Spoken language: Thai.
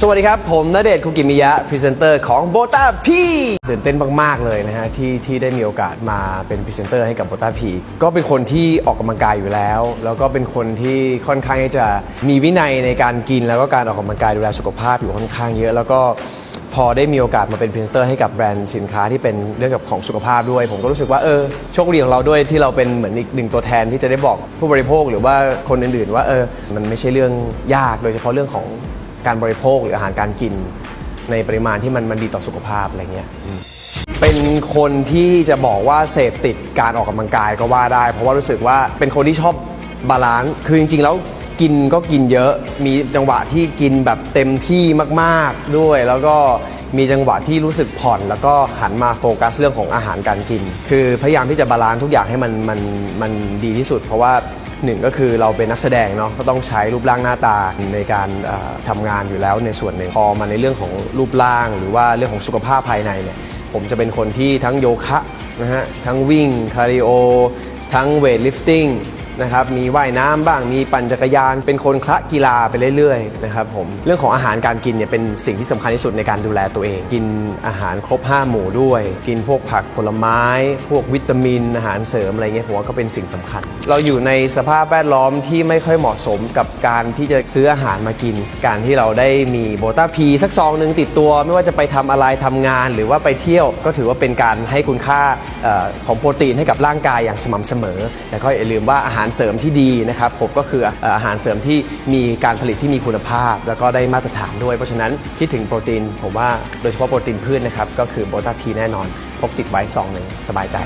สวัสดีครับ ผมณเดชน์คุกิมิยะ พรีเซนเตอร์ของโบต้าพีตื่นเต้นมาก ๆ เลยนะฮะ ที่ที่ได้มีโอกาสมาเป็นพรีเซนเตอร์ให้กับโบต้าพีก็เป็นคนที่ออกกำลังกายอยู่แล้ว แล้วก็เป็นคนที่ค่อนข้างที่จะมีวินัยในการกิน แล้วก็การออกกำลังกายดูแลสุขภาพอยู่ค่อนข้างเยอะ แล้วก็พอได้มีโอกาสมาเป็นพรีเซนเตอร์ให้กับแบรนด์สินค้าที่เป็นเรื่องกับของสุขภาพด้วย ผมก็รู้สึกว่าเออโชคดีของเราด้วยที่เราเป็นเหมือนอีกหนึ่งตัวแทนที่จะได้บอกผู้บริโภคหรือว่าคนอื่นๆ ว่าเออมันไม่ใช่เรื่องยากโดยเฉพาะเรื่องของ การบริโภคหรืออาหารการกิน ในปริมาณที่มันมันดีต่อสุขภาพอะไรเงี้ยเป็นคนที่จะบอกว่าเสพติดการออกกำลังกายก็ว่าได้ เพราะว่ารู้สึกว่าเป็นคนที่ชอบบาลานซ์คือจริง ๆ แล้วกินก็กินเยอะ มีจังหวะที่กินแบบเต็มที่มากๆด้วย แล้วก็มีจังหวะที่รู้สึกผ่อน แล้วก็หันมาโฟกัสเรื่องของอาหารการกิน คือพยายามที่จะบาลานซ์ทุกอย่างให้มันมันมันดีที่สุด เพราะว่า หนึ่งก็คือเราเป็นนักแสดงเนาะก็ต้องใช้รูปร่างหน้าตาในการเอ่อทำงานอยู่แล้วในส่วนหนึ่งพอมาในเรื่องของรูปร่าง หรือว่าเรื่องของสุขภาพภายในเนี่ยผมจะเป็นคนที่ทั้งโยคะนะฮะทั้งวิ่งคาริโอทั้งเวทลิฟติ้ง นะครับมีว่ายน้ำบ้างมีปั่นจักรยาน เป็นคนคละกีฬาไปเรื่อยๆนะครับผมเรื่องของอาหารการกินเนี่ยเป็นสิ่งที่สำคัญที่สุดในการดูแลตัวเอง กินอาหารครบ 5 หมู่ด้วย กินพวกผักผลไม้ พวกวิตามิน อาหารเสริมอะไรเงี้ยผมว่าก็เป็นสิ่งสำคัญ เราอยู่ในสภาพแวดล้อมที่ไม่ค่อยเหมาะสมกับการที่จะซื้ออาหารมากิน การที่เราได้มีโบต้าพีสักซองหนึ่งติดตัว ไม่ว่าจะไปทำอะไรทำงาน หรือว่าไปเที่ยวก็ถือว่าเป็นการให้คุณค่าออของโปรตีนให้กับร่างกายอย่างสม่ำเสมอแต่ก็อย่าลืมว่าอาหารารเสริมที่ดีนะครับผมก็คืออาหารเสริมที่มีการผลิตที่มีคุณภาพ แล้วก็ได้มาตรฐานด้วย เพราะฉะนั้นคิดถึงโปรตีน ผมว่าโดยเฉพาะโปรตีนพืชนะครับก็คือโบต้าพีแน่นอนพกติดไว้ซองหนึ่งสบายใจ